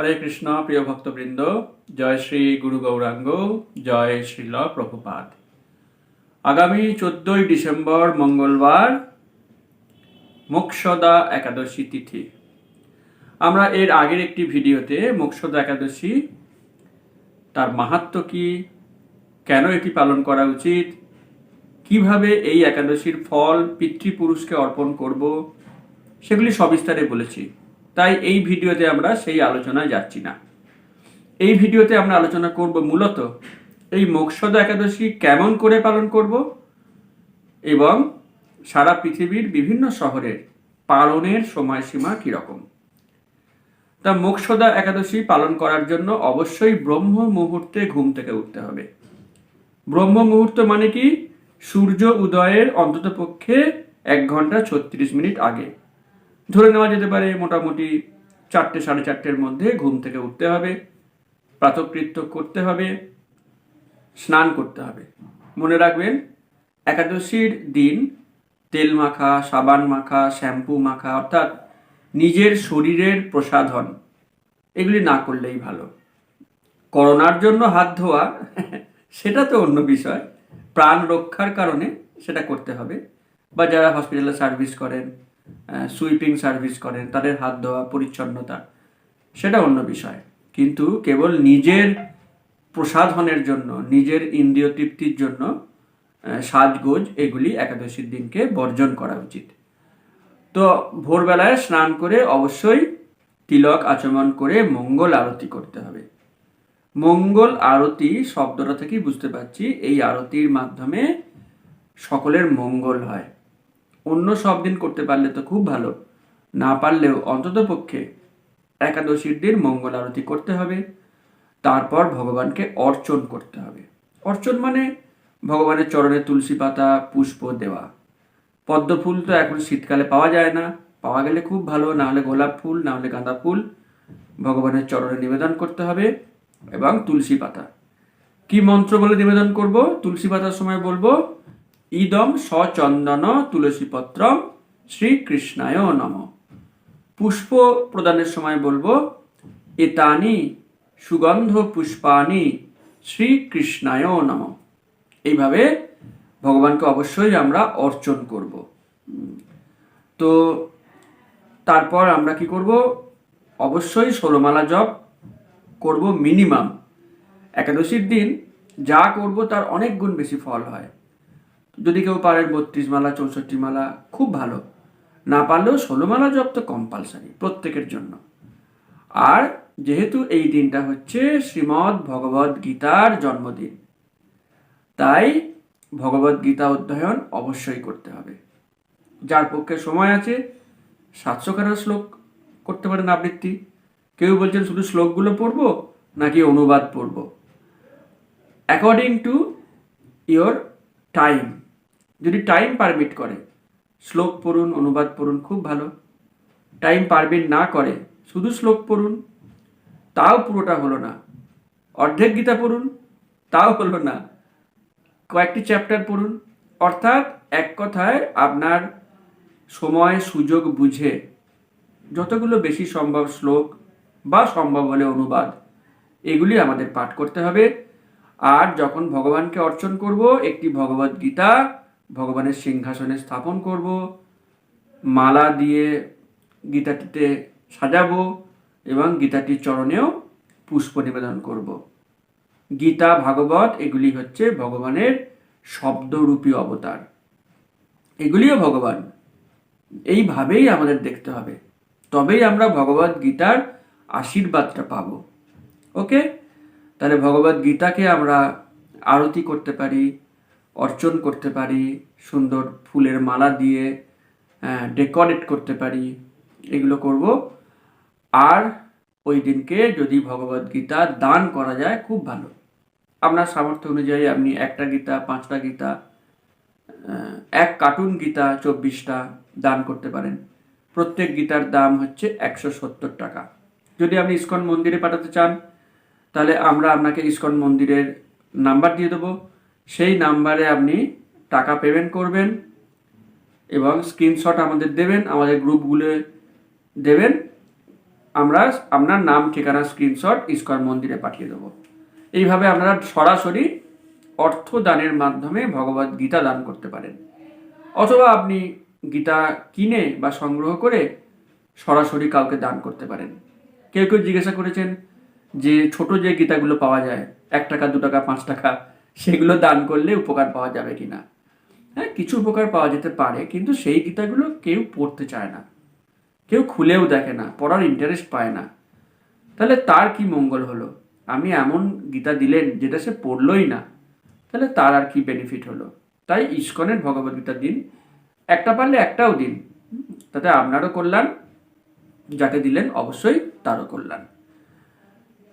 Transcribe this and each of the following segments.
হরে কৃষ্ণ, প্রিয় ভক্তবৃন্দ, জয় শ্রী গুরু গৌরাঙ্গ, জয় শ্রীল প্রভুপাদ। আগামী চোদ্দই ডিসেম্বর মঙ্গলবার, মোক্ষদা একাদশী তিথি। আমরা এর আগের একটি ভিডিওতে মোক্ষদা একাদশী, তার মাহাত্ম কি, কেন এটি পালন করা উচিত, কীভাবে এই একাদশীর ফল পিতৃপুরুষকে অর্পণ করব, সেগুলি সবিস্তারে বলেছি। তাই এই ভিডিওতে আমরা সেই আলোচনায় যাচ্ছি না। এই ভিডিওতে আমরা আলোচনা করব মূলত এই মোক্ষদা একাদশী কেমন করে পালন করব এবং সারা পৃথিবীর বিভিন্ন শহরের পালনের সময়সীমা কীরকম। তা মোক্ষদা একাদশী পালন করার জন্য অবশ্যই ব্রহ্ম মুহূর্তে ঘুম থেকে উঠতে হবে। ব্রহ্ম মুহূর্ত মানে কি? সূর্য উদয়ের অন্ততপক্ষে এক ঘণ্টা ছত্রিশ মিনিট আগে। ধরে নেওয়া যেতে পারে মোটামুটি চারটে, সাড়ে চারটের মধ্যে ঘুম থেকে উঠতে হবে, প্রাতকৃত্য করতে হবে, স্নান করতে হবে। মনে রাখবেন, একাদশীর দিন তেল মাখা, সাবান মাখা, শ্যাম্পু মাখা, অর্থাৎ নিজের শরীরের প্রসাধন, এগুলি না করলেই ভালো। করোনার জন্য হাত ধোয়া, সেটা তো অন্য বিষয়। প্রাণ রক্ষার কারণে সেটা করতে হবে। বা যারা হসপিটালে সার্ভিস করেন সুইপিং সার্ভিস করেন, তাদের হাত ধোয়া, পরিচ্ছন্নতা, সেটা অন্য বিষয়। কিন্তু কেবল নিজের প্রসাধনের জন্য, নিজের ইন্দ্রিয় তৃপ্তির জন্য সাজগোজ এগুলি একাদশীর দিনকে বর্জন করা উচিত। তো ভোরবেলায় স্নান করে অবশ্যই তিলক আচমন করে মঙ্গল আরতি করতে হবে। মঙ্গল আরতি শব্দটা থেকেই বুঝতে পারছি, এই আরতির মাধ্যমে সকলের মঙ্গল হয়। অন্য সব দিন করতে পারলে তো খুব ভালো। না পারলেও অন্তত পক্ষে একাদশীর দিন মঙ্গল আরতি করতে হবে। তারপর ভগবানকে অর্চন করতে হবে। অর্চন মানে ভগবানের চরণে তুলসী পাতা, পুষ্প দেওয়া। পদ্ম ফুল তো এখন শীতকালে পাওয়া যায় না। পাওয়া গেলে খুব ভালো, না হলে গোলাপ ফুল, না হলে গাঁদা ফুল। ভগবানের চরণে নিবেদন করতে হবে এবং তুলসী পাতা। কি মন্ত্র বলে নিবেদন করব? তুলসী পাতার সময় বলব ইদম সচন্দন তুলসী পত্রম শ্রীকৃষ্ণায় নম। পুষ্প প্রদানের সময় বলব, এতানি সুগন্ধ পুষ্পানি শ্রীকৃষ্ণায় নম। এইভাবে ভগবানকে অবশ্যই আমরা অর্চন করব। তো তারপর আমরা কি করব? অবশ্যই ষোলোমালা জপ করব মিনিমাম। একাদশীর দিন যা করব তার অনেক গুণ বেশি ফল হয়। যদি কেউ পারেন বত্রিশ মালা, চৌষট্টি মালা, খুব ভালো। না পারলেও ষোলো মালা জপ তো কম্পালসারি প্রত্যেকের জন্য। আর যেহেতু এই দিনটা হচ্ছে শ্রীমদ্ ভগবদ গীতার জন্মদিন, তাই ভগবদ গীতা অধ্যয়ন অবশ্যই করতে হবে। যার পক্ষে সময় আছে, সাতশো খানা শ্লোক করতে পারেন আবৃত্তি। কেউ বলছেন শুধু শ্লোকগুলো পড়ব, নাকি অনুবাদ পড়ব? অ্যাকর্ডিং টু ইয়োর টাইম যদি টাইম পারমিট করে, শ্লোক পড়ুন, অনুবাদ পড়ুন, খুব ভালো। টাইম পারমিট না করে, শুধু শ্লোক পড়ুন, তাও পুরোটা হলো না। অর্ধেক গীতা পড়ুন, তাও হলো না। কয়েকটি চ্যাপ্টার পড়ুন, অর্থাৎ এক কথায় আপনার সময়, সুযোগ বুঝে যতগুলো বেশি সম্ভব শ্লোক বা সম্ভব হলে অনুবাদ, এগুলি আমাদের পাঠ করতে হবে। আর যখন ভগবানকে অর্চন করব, একটি ভগবদ্গীতা গীতা ভগবানের সিংহাসনে স্থাপন করব, মালা দিয়ে গীতাটিতে সাজাবো এবং গীতাটির চরণেও পুষ্প নিবেদন করব। গীতা, ভাগবত, এগুলি হচ্ছে ভগবানের শব্দরূপী অবতার। এগুলিও ভগবান। এইভাবেই আমাদের দেখতে হবে। তবেই আমরা ভগবদ গীতার আশীর্বাদটা পাব। ওকে? তাহলে ভগবদ গীতাকে আমরা আরতি করতে পারি অর্চন করতে পারি, সুন্দর ফুলের মালা দিয়ে ডেকোরেট করতে পারি, এগুলো করব। আর ওই দিনকে যদি ভগবদ গীতা দান করা যায়, খুব ভালো। আপনার সামর্থ্য অনুযায়ী আপনি একটা গীতা, পাঁচটা গীতা এক কার্টুন গীতা চব্বিশটা দান করতে পারেন। প্রত্যেক গীতার দাম হচ্ছে একশো সত্তর টাকা। যদি আপনি ইস্কন মন্দিরে পাঠাতে চান, তাহলে আমরা আপনাকে ইস্কন মন্দিরের নাম্বার দিয়ে দেবো। সেই নাম্বারে আপনি টাকা পেমেন্ট করবেন এবং স্ক্রিনশট আমাদের দেবেন, আমাদের গ্রুপগুলো দেবেন। আমরা আপনার নাম, ঠিকানা স্ক্রিনশট ইস্কন মন্দিরে পাঠিয়ে দেবো। এইভাবে আপনারা সরাসরি অর্থ দানের মাধ্যমে ভগবত গীতা দান করতে পারেন। অথবা আপনি গীতা কিনে বা সংগ্রহ করে সরাসরি কাউকে দান করতে পারেন। কেউ কেউ জিজ্ঞাসা করেছেন যে ছোট যে গীতাগুলো পাওয়া যায়, এক টাকা, দু টাকা, পাঁচ টাকা সেগুলো দান করলে উপকার পাওয়া যাবে কি না হ্যাঁ কিছু উপকার পাওয়া যেতে পারে, কিন্তু সেই গীতাগুলো কেউ পড়তে চায় না। কেউ খুলেও দেখে না, পড়ার ইন্টারেস্ট পায় না। তাহলে তার কি মঙ্গল হলো? আমি এমন গীতা দিলেন যেটা সে পড়লই না। তাহলে তার আর কি বেনিফিট হলো? তাই ইস্কনের ভগবদ্গীতা দিন, একটা পারলে একটাও দিন। তাতে আপনারও কল্যাণ, যাকে দিলেন অবশ্যই তারও কল্যাণ।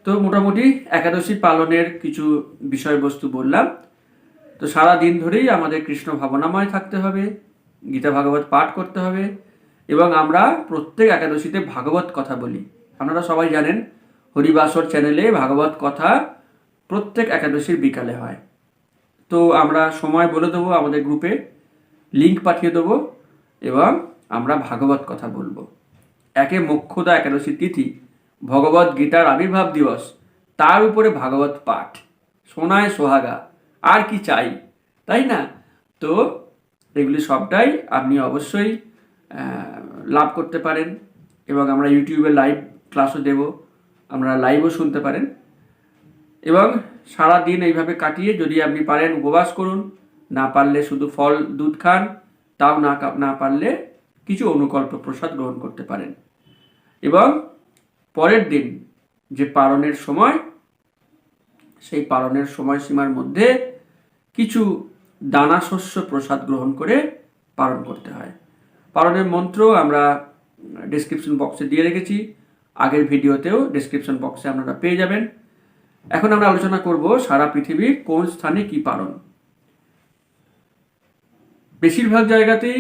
তো মোটামুটি একাদশী পালনের কিছু বিষয়বস্তু বললাম। তো সারা দিন ধরেই আমাদের কৃষ্ণ ভাবনাময় থাকতে হবে, গীতা ভাগবত পাঠ করতে হবে এবং আমরা প্রত্যেক একাদশীতে ভাগবত কথা বলি। আপনারা সবাই জানেন, হরিবাসর চ্যানেলে ভাগবত কথা প্রত্যেক একাদশীর বিকালে হয়। তো আমরা সময় বলে দেবো আমাদের গ্রুপে লিঙ্ক পাঠিয়ে দেবো এবং আমরা ভাগবত কথা বলব। একে মোক্ষদা একাদশী তিথি ভগবত গীতার আবির্ভাব দিবস। তার উপরে ভাগবত পাঠ। সোনায় সোহাগা। আর কি চাই, তাই না? তো এগুলি সবটাই আপনি অবশ্যই লাভ করতে পারেন এবং আমরা ইউটিউবে লাইভ ক্লাসও দেব। আমরা লাইভও শুনতে পারেন। এবং সারা দিন এইভাবে কাটিয়ে যদি আপনি পারেন উপবাস করুন, না পারলে শুধু ফল, দুধ খান, তাও না না পারলে কিছু অনুকল্প প্রসাদ গ্রহণ করতে পারেন। এবং পরের দিন যে পালনের সময়, সেই পালনের সময়সীমার মধ্যে কিছু দানা শস্য প্রসাদ গ্রহণ করে পালন করতে হয়। পালনের মন্ত্র আমরা ডিসক্রিপশন বক্সে দিয়ে রেখেছি। আগের ভিডিওতেও ডিসক্রিপশন বক্সে আপনারা পেয়ে যাবেন। এখন আমরা আলোচনা করব সারা পৃথিবীর কোন স্থানে কি পালন। বেশিরভাগ জায়গাতেই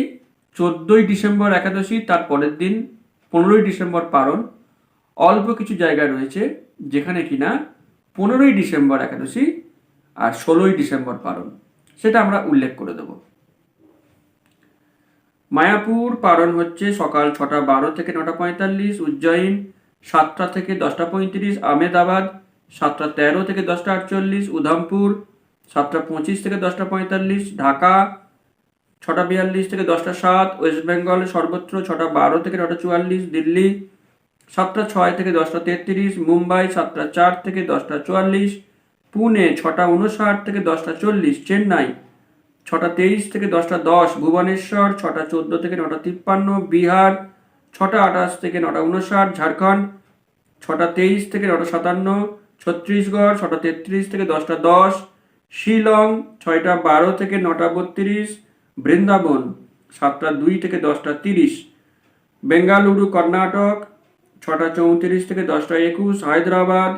চোদ্দোই ডিসেম্বর একাদশী, তার পরের দিন পনেরোই ডিসেম্বর পালন। অল্প কিছু জায়গা রয়েছে যেখানে কিনা পনেরোই ডিসেম্বর একাদশী আর ষোলোই ডিসেম্বর পালন। সেটা আমরা উল্লেখ করে দেব। মায়াপুর পালন হচ্ছে সকাল ছটা বারো থেকে নটা পঁয়তাল্লিশ, উজ্জয়ন সাতটা থেকে দশটা পঁয়ত্রিশ আমেদাবাদ সাতটা তেরো থেকে দশটা আটচল্লিশ, উধামপুর সাতটা পঁচিশ থেকে দশটা পঁয়তাল্লিশ, ঢাকা ছটা বিয়াল্লিশ থেকে দশটা সাত, ওয়েস্ট বেঙ্গল সর্বত্র ছটা বারো থেকে নটা চুয়াল্লিশ, দিল্লি সাতটা ছয় থেকে দশটা তেত্রিশ, মুম্বাই সাতটা চার থেকে দশটা চুয়াল্লিশ, পুনে ছটা উনষাট থেকে দশটা চল্লিশ, চেন্নাই ছটা তেইশ থেকে দশটা দশ, ভুবনেশ্বর ছটা চোদ্দ থেকে নটা তিপ্পান্ন, বিহার ছটা আঠাশ থেকে নটা উনষাট, ঝাড়খণ্ড ছটা তেইশ থেকে নটা সাতান্ন, ছত্তিশগড় ছটা তেত্রিশ থেকে দশটা দশ, শিলং ছয়টা বারো থেকে নটা বত্রিশ, বৃন্দাবন সাতটা দুই থেকে দশটা তিরিশ, বেঙ্গালুরু, কর্ণাটক ছটা চৌত্রিশ থেকে দশটা একুশ, হায়দ্রাবাদ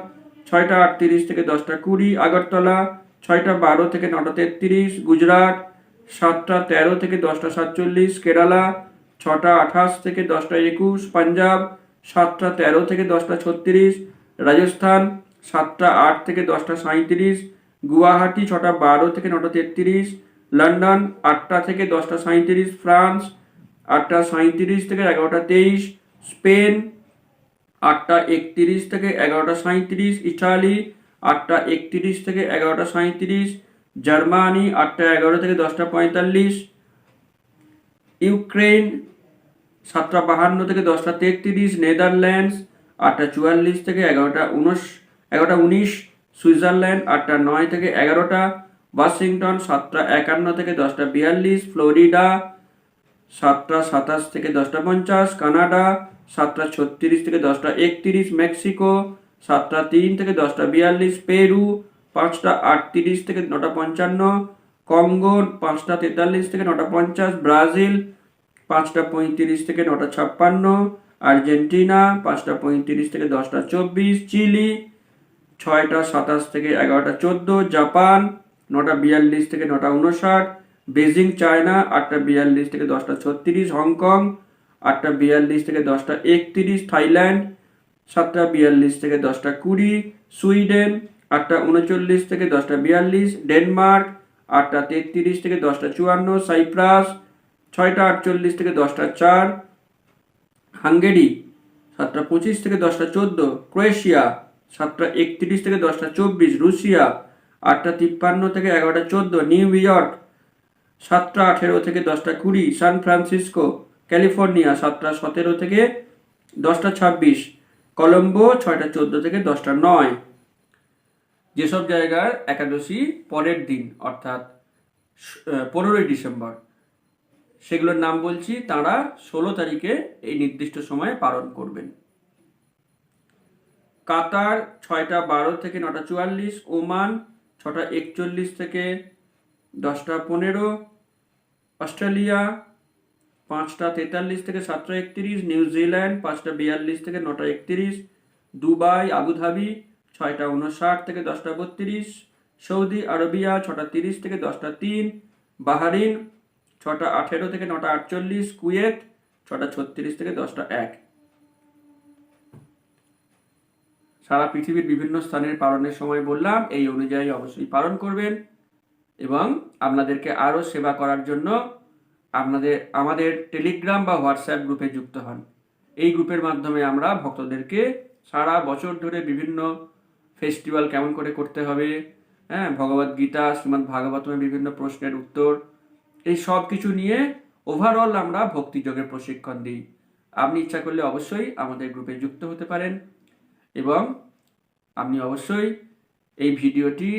ছয়টা আটত্রিশ থেকে দশটা কুড়ি, আগরতলা ছয়টা বারো থেকে নটা তেত্রিশ, গুজরাট সাতটা তেরো থেকে দশটা সাতচল্লিশ, কেরালা ছটা আঠাশ থেকে দশটা একুশ, পাঞ্জাব সাতটা তেরো থেকে দশটা ছত্রিশ, রাজস্থান সাতটা আট থেকে দশটা সাঁইত্রিশ, গুয়াহাটি ছটা বারো থেকে নটা তেত্রিশ, লন্ডন আটটা থেকে দশটা সাঁইত্রিশ, ফ্রান্স আটটা সাঁইত্রিশ থেকে এগারোটা তেইশ, স্পেন আটটা একত্রিশ থেকে এগারোটা সাঁইত্রিশ, ইটালি আটটা একত্রিশ থেকে এগারোটা সাঁইত্রিশ, জার্মানি আটটা এগারো থেকে দশটা পঁয়তাল্লিশ ইউক্রেন সাতটা বাহান্ন থেকে দশটা তেত্রিশ, নেদারল্যান্ডস আটটা চুয়াল্লিশ থেকে এগারোটা উনিশ এগারোটা উনিশ, সুইজারল্যান্ড আটটা নয় থেকে এগারোটা, ওয়াশিংটন সাতটা একান্ন থেকে দশটা বিয়াল্লিশ, ফ্লোরিডা সাতটা সাতাশ থেকে দশটা পঞ্চাশ, কানাডা সাতটা ছত্রিশ থেকে দশটা একত্রিশ মেক্সিকো, সাতটা তিন থেকে দশটা বিয়াল্লিশ পেরু, পাঁচটা আটত্রিশ থেকে নটা পঞ্চান্ন, কঙ্গো, পাঁচটা তেতাল্লিশ থেকে নটা পঞ্চাশ, ব্রাজিল, পাঁচটা পঁয়ত্রিশ থেকে নটা ছাপ্পান্ন, আর্জেন্টিনা, পাঁচটা পঁয়ত্রিশ থেকে দশটা চব্বিশ, চিলি, ছয়টা সাতাশ থেকে এগারোটা চোদ্দ, জাপান, নটা বিয়াল্লিশ থেকে নটা উনষাট বেজিং, চায়না, আটটা বিয়াল্লিশ থেকে দশটা ছত্রিশ, হংকং আটটা বিয়াল্লিশ থেকে দশটা একত্রিশ, থাইল্যান্ড, সাতটা বিয়াল্লিশ থেকে দশটা কুড়ি, সুইডেন, আটটা উনচল্লিশ থেকে দশটা বিয়াল্লিশ, ডেনমার্ক, আটটা তেত্রিশ থেকে দশটা চুয়ান্ন, সাইপ্রাস, ছয়টা আটচল্লিশ থেকে দশটা চার, হাঙ্গেরি, সাতটা পঁচিশ থেকে দশটা চোদ্দ, ক্রোয়েশিয়া, সাতটা একত্রিশ থেকে দশটা চব্বিশ, রুশিয়া, আটটা তিপ্পান্ন থেকে এগারোটা চোদ্দ, নিউ ইয়র্ক, সাতটা আঠেরো থেকে দশটা কুড়ি, সান ফ্রান্সিসকো ক্যালিফোর্নিয়া, সাতটা সতেরো থেকে দশটা ছাব্বিশ, কলম্বো ছয়টা চোদ্দ থেকে দশটা নয়। যেসব জায়গার একাদশী পরের দিন, অর্থাৎ পনেরোই ডিসেম্বর। সেগুলোর নাম বলছি, তারা ষোলো তারিখে এই নির্দিষ্ট সময়ে পালন করবেন। কাতার ছয়টা বারো থেকে নটা চুয়াল্লিশ, ওমান ছটা একচল্লিশ থেকে দশটা পনেরো, অস্ট্রেলিয়া পাঁচটা তেতাল্লিশ থেকে সাতটা একত্রিশ নিউজিল্যান্ড পাঁচটা বিয়াল্লিশ থেকে নটা একত্রিশ, দুবাই, আবুধাবি, ছয়টা উনষাট থেকে দশটা বত্রিশ, সৌদি আরবিয়া, ছটা তিরিশ থেকে দশটা তিন, বাহারিন, ছটা আঠেরো থেকে নটা আটচল্লিশ, কুয়েত, ছটা ছত্রিশ থেকে দশটা এক। সারা পৃথিবীর বিভিন্ন স্থানের পালনের সময় বললাম, এই অনুযায়ী অবশ্যই পালন করবেন এবং আপনাদেরকে আরও সেবা করার জন্য আপনাদের, আমাদের টেলিগ্রাম বা হোয়াটসঅ্যাপ গ্রুপে যুক্ত হন। এই গ্রুপের মাধ্যমে আমরা ভক্তদেরকে সারা বছর ধরে বিভিন্ন ফেস্টিভ্যাল কেমন করে করতে হবে হ্যাঁ ভগবদ গীতা, শ্রীমদ্ ভাগবতমের বিভিন্ন প্রশ্নের উত্তর, এই সব কিছু নিয়ে ওভারঅল আমরা ভক্তিযোগের প্রশিক্ষণ দিই। আপনি ইচ্ছা করলে অবশ্যই আমাদের গ্রুপে যুক্ত হতে পারেন এবং আপনি অবশ্যই এই ভিডিওটি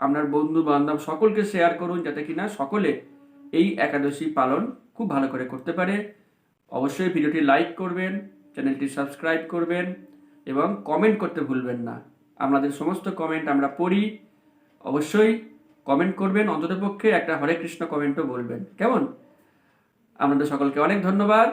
আপনার বন্ধু বান্ধব সকলকে শেয়ার করুন যাতে কিনা সকলে এই একাদশী পালন খুব ভালো করে করতে পারে। অবশ্যই ভিডিওটি লাইক করবেন, চ্যানেলটি সাবস্ক্রাইব করবেন এবং কমেন্ট করতে ভুলবেন না। আপনাদের সমস্ত কমেন্ট আমরা পড়ি। অবশ্যই কমেন্ট করবেন, অন্ততপক্ষে একটা হরে কৃষ্ণ কমেন্টও বলবেন। কেমন? আপনাদের সকলকে অনেক ধন্যবাদ।